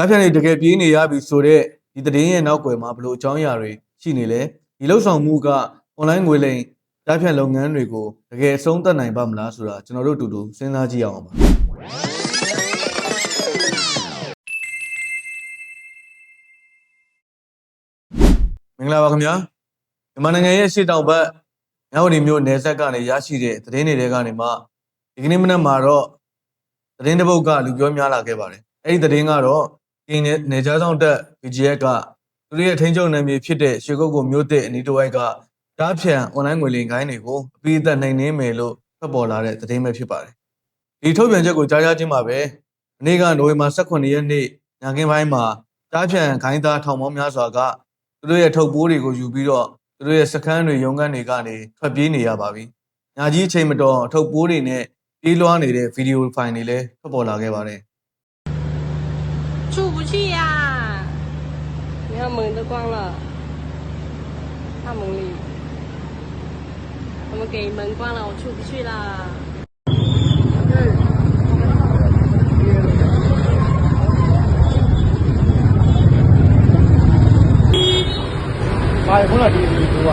တားဖြန်နေတကယ်ပြေးနေရပြီဆိုတော့ဒီသတင်းရဲ့နောက်ွယ်မှာဘလို့အကြောင်းအရာတွေရှိနေလဲဒီလှုပ်ဆောင်မှုကအွန်လိုင်းငွေလိမ်တားဖြန်လုပ်ငန်းတွေကိုတကယ်အဆုံးသတ်နိုင်ပါမလားဆိုတာကျွန်တော်တို့အတူတူစဉ်းစားကြည့်အောင်ပါမင်္ဂလာပါခင်ဗျာမြန်မာနိုင်ငံရဲ့ရှေ့တောင်ဘက်မြဝတီမြို့နယ်စပ်ကနေရရှိတဲ့သတင်းတွေထဲကနေမှဒီကနေ့မနက်မှာတော့သတင်းတစ်ပုဒ်ကလူပြောများလာခဲ့ပါတယ်အဲ့ဒီသတင်းကတော့ ကင်းနယ်နယ်ကြားဆောင်တက် BGF ကသူတို့ရဲ့ထိန်းချုပ်နယ်မြေဖြစ်တဲ့ရွှေကုတ်ကိုမြို့သစ်အနီးတစ်ဝိုက်ကတားဖြန်အွန်လိုင်းငွေလိမ်ခိုင်းတွေကိုအပိအသက်နှိမ်နင်းမယ်လို့ဖတ်ပေါ်လာတဲ့သတင်းပဲဖြစ်ပါတယ်ဒီထုတ်ပြန်ချက်ကိုကြားကြားချင်းမှာပဲအနည်းကနိုဝင်ဘာ18ရက်နေ့ညခင်းပိုင်းမှာတားဖြန်ခိုင်းသားထောင်ပေါင်းများစွာကသူတို့ရဲ့ထုတ်ပိုးတွေကိုယူပြီးတော့သူတို့ရဲ့စခန်းတွေရုံးခန်းတွေကနေထွက်ပြေးနေရပါပြီ။ညာကြီးအချိန်မတော်အထုပ်ပိုးတွေနဲ့ပြေးလွှားနေတဲ့ဗီဒီယိုဖိုင်တွေလည်းထွက်ပေါ်လာခဲ့ပါတယ် 出不去呀、你看门都关了，大门里，我们给门关了，我出不去啦。 ဘာလဲခုနကဒီလူက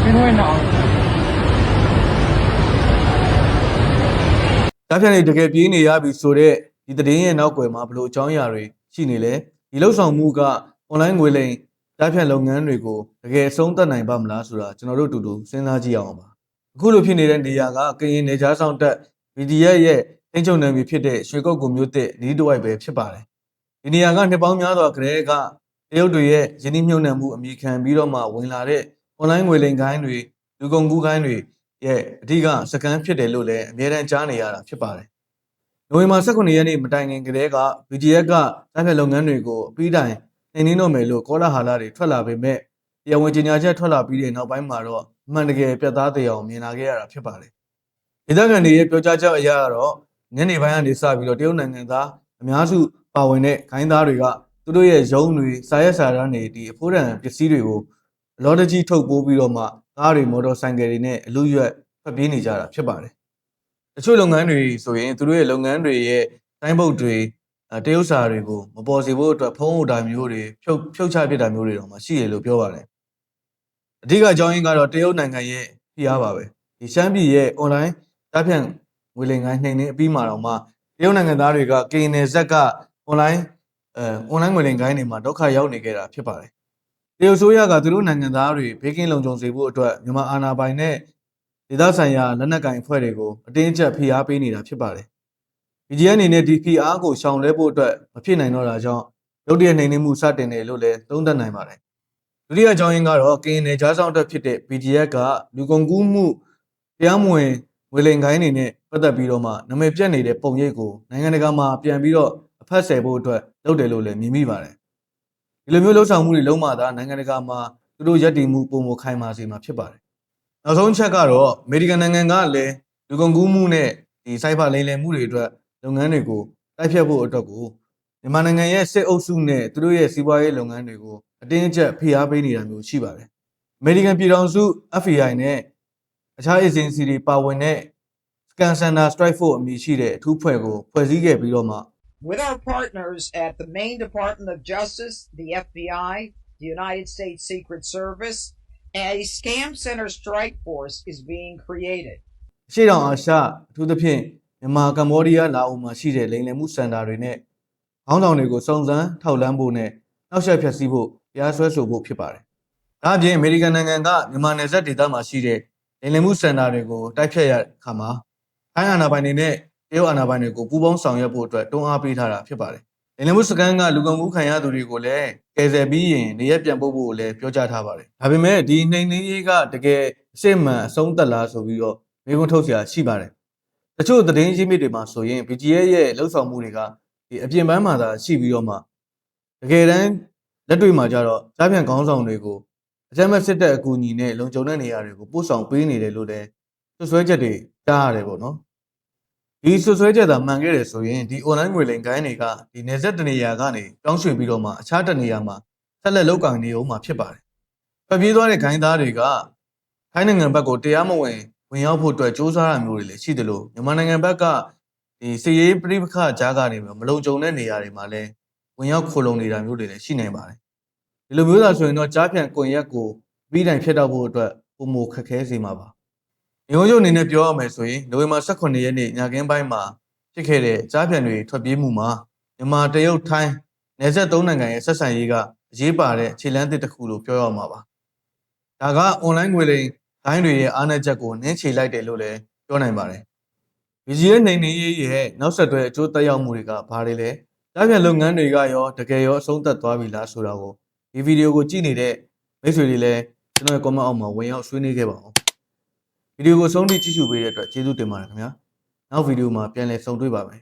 ရှင်းဝဲနောင် ။ဒါဖြင့်တကယ်ပြေးနေရပြီဆိုတော့ ဒီသတင်းရဲ့နောက်ွယ်မှာဘလို့အကြောင်းအရာတွေရှိနေလဲ။ဒီလှုပ်ဆောင်မှုကအွန်လိုင်းငွေလိမ်ဒါဖြင့်လုပ်ငန်းတွေကိုတကယ်အဆုံးသတ်နိုင်ပါမလားဆိုတာကျွန်တော်တို့အတူတူစဉ်းစားကြည့်အောင်ပါ။အခုလိုဖြစ်နေတဲ့နေရာကကရင်နေကြားဆောင်တက် VDF ရဲ့အင်ချုံနယ်မြေဖြစ်တဲ့ရွှေကုတ်ကိုမြို့သစ်နီးတစ်ဝိုက်ပဲဖြစ်ပါတယ်။ဒီနေရာကနှစ်ပေါင်းများစွာကတည်းကတရုတ်တွေရဲ့ယင်းနှိမ့်မြုံနှံမှုအမိခံပြီးတော့မှဝင်လာတဲ့ online ငွေလိမ်ကိုင်းတွေလူကုန်ကူးကိုင်းတွေရဲ့အဓိကစကန်ဖြစ်တယ်လို့လည်းအများတန်းကြားနေရတာဖြစ်ပါတယ်။ နိုဝင်ဘာ18ရက်နေ့မတိုင်ခင်ကတည်းက VGF ကတိုက်ဖြတ်လုပ်ငန်းတွေကိုအပြီးတိုင်နှိမ်နှင်းတော့မယ်လို့ကောလာဟာလာတွေထွက်လာပေမဲ့တရားဝင်ကြေညာချက်ထွက်လာပြီးတဲ့နောက်ပိုင်းမှာတော့အမှန်တကယ်ပြတ်သားတရားအောင်မြင်လာခဲ့ရတာဖြစ်ပါတယ်။ဒေသခံတွေရဲ့ပြောကြားချက်အရကတော့ညနေပိုင်းကနေစပြီးတော့တရုတ်နိုင်ငံသားအများစုပါဝင်တဲ့ခိုင်းသားတွေကသူတို့ရဲ့ရုံးတွေစာရက်စာတမ်းတွေဒီအဖိုးတန်ပစ္စည်းတွေကိုအလောတကြီးထုတ်ပိုးပြီးတော့မှကားတွေမော်တော်ဆိုင်ကယ်တွေနဲ့အလူရွက်ဖက်ပြေးနေကြတာဖြစ်ပါတယ်။ တချို့လုပ်ငန်းတွေဆိုရင်သူတို့ရဲ့လုပ်ငန်းတွေရဲ့တိုင်းပုတ်တွေအဲတရုတ်စာတွေကိုမပေါ်စေဖို့အတွက်ဖုံးဥတာမျိုးတွေဖြုတ်ဖြုတ်ချပစ်တာမျိုးတွေတော့မှရှိရလို့ပြောပါတယ်။အဓိကအကြောင်းရင်းကတော့တရုတ်နိုင်ငံရဲ့ဖိအားပါပဲ။ဒီရှမ်းပြည်ရဲ့ online တပ်ဖြန့်ငွေလိမ်ကိုင်းနှိမ်နေအပြီးမှာတော့မှတရုတ်နိုင်ငံသားတွေကကင်နယ်ဇက်က online အဲ online ငွေလိမ်ကိုင်းတွေမှာဒုက္ခရောက်နေကြတာဖြစ်ပါတယ်။တရုတ်ဆိုရကသူတို့နိုင်ငံသားတွေဘေးကင်းလုံခြုံစေဖို့အတွက်မြန်မာအာဏာပိုင်နဲ့ ဒေသဆိုင်ရာလက်နက်ကင်အဖွဲ့တွေကိုအတင်းအကျပ်ဖိအားပေးနေတာဖြစ်ပါတယ်။ BGN အနေနဲ့ဒီဖိအားကိုရှောင်လဲဖို့အတွက်မဖြစ်နိုင်တော့တာကြောင့်ရုတ်တရက်နှိမ်နင်းမှုစတင်တယ်လို့လည်းသုံးသပ်နိုင်ပါတယ်။ဒုတိယအကြောင်းရင်းကတော့ကရင်နယ်ကြားဆောင်တက်ဖြစ်တဲ့ BGF ကလူကုန်ကူးမှုတရားမဝင်ငွေလိမ်ကိုင်းတွေနဲ့ပတ်သက်ပြီးတော့မှနာမည်ပြတ်နေတဲ့ပုံရိပ်ကိုနိုင်ငံတကာမှာပြန်ပြီးတော့အဖက်ဆယ်ဖို့အတွက်လုပ်တယ်လို့လည်းမြင်မိပါတယ်။ဒီလိုမျိုးလှုပ်ဆောင်မှုတွေလုံးဝသာနိုင်ငံတကာမှာသူတို့ယက်တည်မှုပုံမခိုင်မာစေမှာဖြစ်ပါတယ်။ နောက်ဆုံးချက်ကတော့အမေရိကန်နိုင်ငံကလည်းလူကုန်ကူးမှုနဲ့ဒီစိုက်ဖလိမ်လည်မှုတွေအတွက်လုပ်ငန်းတွေကိုတိုက်ဖြတ်ဖို့အတွက်ကိုမြန်မာနိုင်ငံရဲ့စစ်အုပ်စုနဲ့သူတို့ရဲ့စီးပွားရေးလုပ်ငန်းတွေကိုအတင်းအကျပ်ဖိအားပေးနေတာမျိုးရှိပါတယ်။အမေရိကန်ပြည်ထောင်စု FBI နဲ့အခြား agency တွေပါဝင်တဲ့ Scan Center Strike Force အမည်ရှိတဲ့အထူးဖွဲ့ကိုဖွဲ့စည်းခဲ့ပြီးတော့မှ with our partners at the Maine Department of Justice, the FBI, the United States Secret Service, a scam center strike force is being created. အရှေ့တောင်အာရှအထူးသဖြင့်မြန်မာကမ္ဘောဒီးယားလာအိုမှာရှိတဲ့လိမ်လည်မှုစင်တာတွေနဲ့ခေါင်းဆောင်တွေကိုစုံစမ်းထောက်လှမ်းဖို့နဲ့နှောက်ယှက်ဖျက်ဆီးဖို့တရားစွဲဆိုဖို့ဖြစ်ပါတယ်။ဒါအပြင်အမေရိကန်နိုင်ငံကမြန်မာနယ်စပ်ဒေသမှာရှိတဲ့လိမ်လည်မှုစင်တာတွေကိုတိုက်ဖြတ်ရတဲ့အခါမှာထိုင်းအာဏာပိုင်တွေနဲ့တရုတ်အာဏာပိုင်တွေကိုပူးပေါင်းဆောင်ရွက်ဖို့အတွက်တွန်းအားပေးထားတာဖြစ်ပါတယ်။ လင်းလင်းမှုစကန်ကလူကုန်မှုခံရသူတွေကိုလည်းကယ်ဆယ်ပြီးရင်နေရပြန်ပို့ဖို့လည်းပြောကြားထားပါတယ်ဒါပေမဲ့ဒီနှိမ်နှင်းရေးကတကယ်အစ်မှန်အဆုံးသက်လားဆိုပြီးတော့မေးခွန်းထုတ်စရာရှိပါတယ်တချို့သတင်းရင်းမြစ်တွေမှာဆိုရင် BGA ရဲ့လှုပ်ဆောင်မှုတွေကဒီအပြင်ပန်းမှာသာရှိပြီးတော့မှတကယ်တမ်းလက်တွေ့မှာကြတော့ကြားပြန်ခေါင်းဆောင်တွေကိုအကြမ်းမဲ့စစ်တပ်အကူအညီနဲ့လုံခြုံတဲ့နေရာတွေကိုပို့ဆောင်ပေးနေတယ်လို့လည်းစွပ်စွဲချက်တွေကြားရတယ်ပေါ့နော် ဒီဆွဆွဲချက်သာမှန်ခဲ့တယ်ဆိုရင်ဒီ online ငွေလိမ်ကိုင်းတွေကဒီနေဆက်တနေရာကနေတောင်းရွှေ့ပြီးတော့မှအခြားတနေရာမှာဆက်လက်လောက်ကန်နေအောင်မှာဖြစ်ပါတယ်။ပြပြေးသွားတဲ့ဂိုင်းသားတွေကထိုင်းနိုင်ငံဘက်ကိုတရားမဝင်ဝင်ရောက်ဖို့အတွက်စ조사တာမျိုးတွေလည်းရှိတယ်လို့မြန်မာနိုင်ငံဘက်ကဒီစီရေးပြိပခကြားကနေပြီးတော့မလုံခြုံတဲ့နေရာတွေမှာလည်းဝင်ရောက်ခိုလုံနေတာမျိုးတွေလည်းရှိနေပါတယ်ဒီလိုမျိုးသာဆိုရင်တော့ကြားဖြန့်ကွန်ရက်ကိုပြီးတိုင်ဖြစ်တော့ဖို့အတွက်ပုံမခက်ခဲစေမှာပါ ညုံညုံအနေနဲ့ပြောရမယ်ဆိုရင်နိုဝင်ဘာ18ရက်နေ့ညကင်းပိုင်းမှာဖြစ်ခဲ့တဲ့ကြားဖြန့်တွေထွက်ပြေးမှုမှာမြန်မာတရုတ်ထိုင်းနယ်စပ်သုံးနိုင်ငံရဲ့ဆက်ဆံရေးကအရေးပါတဲ့ခြေလှမ်းတစ်တစ်ခုလို့ပြောရမှာပါဒါကအွန်လိုင်းငွေလိမ်ဂိုင်းတွေရဲ့အားနည်းချက်ကိုနင်းချေလိုက်တယ်လို့လည်းပြောနိုင်ပါတယ်ဗီဂျီရဲ့နေနေရေးရဲ့နောက်ဆက်တွဲအကျိုးသက်ရောက်မှုတွေကဘာတွေလဲကြားပြန်လုပ်ငန်းတွေကရောတကယ်ရောအဆုံးသတ်သွားပြီလားဆိုတာကိုဒီဗီဒီယိုကိုကြည့်နေတဲ့မိတ်ဆွေတွေလည်းကျွန်တော်ရဲ့ comment အောက်မှာဝင်ရောက်ဆွေးနွေးခဲ့ပါအောင် ဗီဒီယိုကိုဆုံးထိကြည့်ရှုပေးတဲ့အတွက်ကျေးဇူးတင်ပါတယ်ခင်ဗျာနောက်ဗီဒီယိုမှာပြန်လည်ဆုံတွေ့ပါမယ်